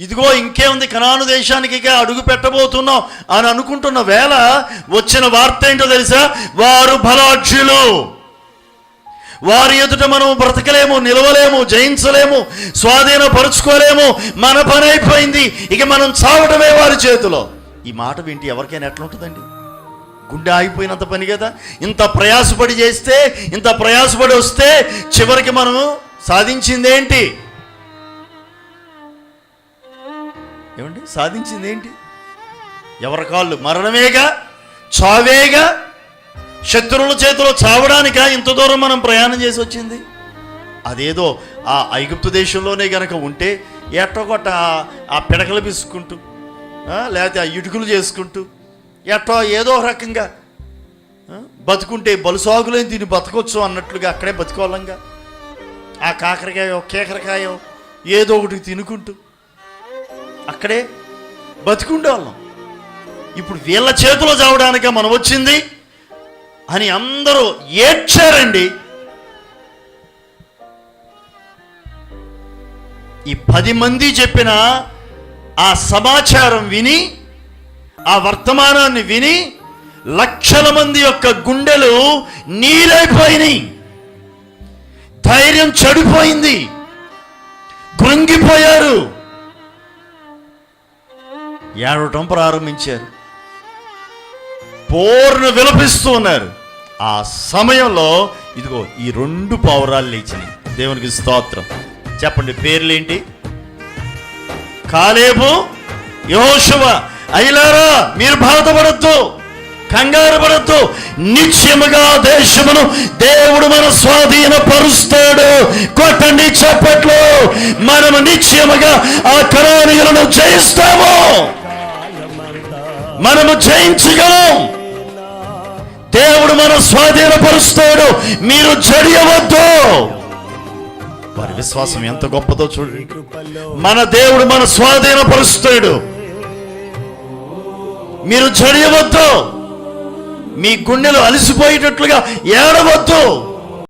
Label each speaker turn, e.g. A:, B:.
A: ఇదిగో ఇంకేముంది కనాను దేశానికి అడుగు పెట్టబోతున్నాం అని అనుకుంటున్న వేళ వచ్చిన వార్త ఏంటో తెలుసా? వారు బలాక్షులు వారి ఎదుట మనం బ్రతకలేము నిలవలేము జయించలేము స్వాధీనపరుచుకోలేము. మన పని అయిపోయింది. ఇక మనం చావటమే వారి చేతిలో. ఈ మాట వింటి ఎవరికైనా ఎట్లుంటుందండి గుండె ఆగిపోయినంత పని కదా? ఇంత ప్రయాసపడి చేస్తే ఇంత ప్రయాసపడి వస్తే చివరికి మనము సాధించిందేంటి? ఏమండి? సాధించింది ఏంటి ఎవరి కాళ్ళు? మరణమేగా? చావేగా? శత్రువుల చేతిలో చావడానిక ఇంత దూరం మనం ప్రయాణం చేసి వచ్చింది? అదేదో ఆ ఐగుప్తు దేశంలోనే గనక ఉంటే ఎట్టొకట ఆ- ఆ పిడకలు పిసుకుంటూ లేకపోతే ఆ ఇటుకులు చేసుకుంటూ ఎట్టో ఏదో రకంగా బతుకుంటే బలుసాగులేని దీన్ని బతకొచ్చు అన్నట్లుగా అక్కడే బతుకోవాలంగా. ఆ కాకరకాయో కేకరకాయో ఏదో ఒకటి తినుకుంటూ అక్కడే బతికుండేవాళ్ళం. ఇప్పుడు వీళ్ళ చేతిలో చావడానిక మనం వచ్చింది అని అందరూ ఏడ్చారండి. ఈ పది మంది చెప్పిన ఆ సమాచారం విని ఆ వర్తమానాన్ని విని లక్షల మంది యొక్క గుండెలు నీరైపోయినాయి ధైర్యం చెడిపోయింది. కృంగిపోయారు. ఏడవటం ప్రారంభించారు పోరును విలపిస్తూ ఉన్నారు. ఆ సమయంలో ఇదిగో ఈ రెండు పావురాలు లేచినాయి. దేవునికి స్తోత్రం. చెప్పండి పేర్లేంటి? కాలేబు యహోశువ అయిలారా మీరు బాధపడద్దు కంగారు పడద్దు నిత్యముగా దేశమును దేవుడు మన స్వాధీన పరుస్తాడు కొట్టండి చప్పట్లు. మనము నిత్యముగా ఆ కరానియులను జయిస్తాము. మనము జయించగలం. దేవుడు మన స్వాధీనపరుస్తాడు. మీరు జడియవద్దు వారి విశ్వాసం ఎంత గొప్పదో చూడండి. మన దేవుడు మన స్వాధీనపరుస్తాడు. మీరు జడియవద్దు మీ గుండెలు అలసిపోయేటట్లుగా ఏడవద్దు.